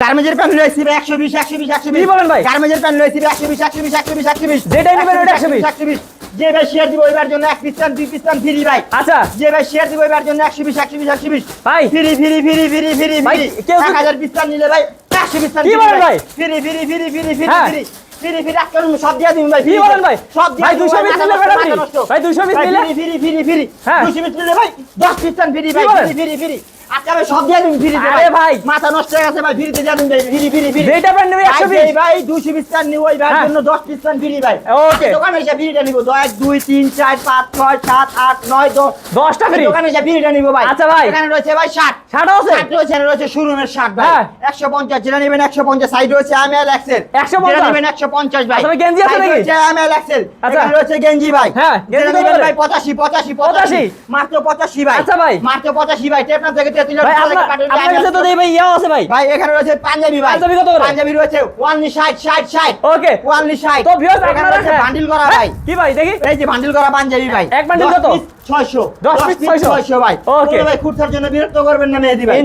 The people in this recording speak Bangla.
গার্মেজের প্যান্ট রয়েছে একশো বিশ একশো বিশ একশো কি বলেন ভাই? গার্মেজের প্যান্ট রয়েছে একশো বিশ একশো বিশ একশো বিশ একশো বিশ যেটাই নেবেন ওটা 120 একশো বিশ যে ভাই শেয়ার দিব এবার জন্য এক পিস্তান দুই পিস্তান ফ্রি ভাই আচ্ছা যে ভাই শেয়ার দিব এবার জন্য একশো বিশ একশো বিশ একশো বিশ ভাই। Free free free free free ভাই, কেউ এক যদি- হাজার পিস্তান নিলে ভাই একশো পিস্তান কি বলেন ভাই? Free free free free free হ্যাঁ। ফ্রি ফ্রি ফ্রি এক সব দিয়ে দিন ভাই কি বলেন ভাই? সব দিয়ে ভাই, দিন 200 পিস মাথা নিলে। ভাই, 200 পিস নিলে? ফ্রি ফ্রি ফ্রি ফ্রি হ্যাঁ। 200 পিস নিলে ভাই 10 পিস্তান ফ্রি ভাই ফ্রি ফ্রি ফ্রি আজকে আমি সব দিয়ে দিন ফ্রি আরে ভাই। মাথা নষ্ট হয়ে গেছে ভাই ফ্রিতে দিয়ে দিন ভাই ফ্রি ফ্রি ফ্রি। যেটা প্যান্ট নেবে একশো ভাই, ভাই 200 পিস্তান নিব ওই ভাই। জন্য 10 পিস্তান ফ্রি ভাই। Okay. দোকানে এসে ফ্রিটা নিব 1 2 3 4 5 6 7 8 9 10 দশটা ফ্রি। দোকানে এসে ফ্রিটা নিব ভাই। আচ্ছা ভাই। এখানে রয়েছে ভাই 60 ষাট আছে? ষাট রয়েছে রয়েছে শোরুমের 60 ভাই। 150 যেটা নেবেন 150 সাইড রয়েছে আমি এল এক্সেল 150 যেটা নেবেন 150 ভাই। আচ্ছা, গেঞ্জি আছে নাকি? রয়েছে আমি এল এক্সেল। আচ্ছা। রয়েছে গেঞ্জি ভাই। হ্যাঁ, গেঞ্জি ভাই 85 85 85 মাত্র 85 ভাই। আচ্ছা ভাই। মাত্র 85 ভাই। টেপনা থেকে ভাই আপনার কাছে তো ভাই ইয়াও আছে ভাই। ভাই এখানে রয়েছে পাঞ্জাবি ভাই। পাঞ্জাবি কত করে? পাঞ্জাবি রয়েছে ওয়ানলি 60 60 60 ওকে। ওয়ানলি 60 তো ভিউয়ার্স আপনারা রয়েছে বান্ডিল করা হ্যাঁ, ভাই। কি ভাই দেখি। এই যে বান্ডিল করা পাঞ্জাবি ভাই। এক বান্ডিল কত? piece 600 দশ দশ piece piece 600 600 ভাই। ভাই খুঁটার জন্য বিরক্ত করবেন না মেহেদি ভাই।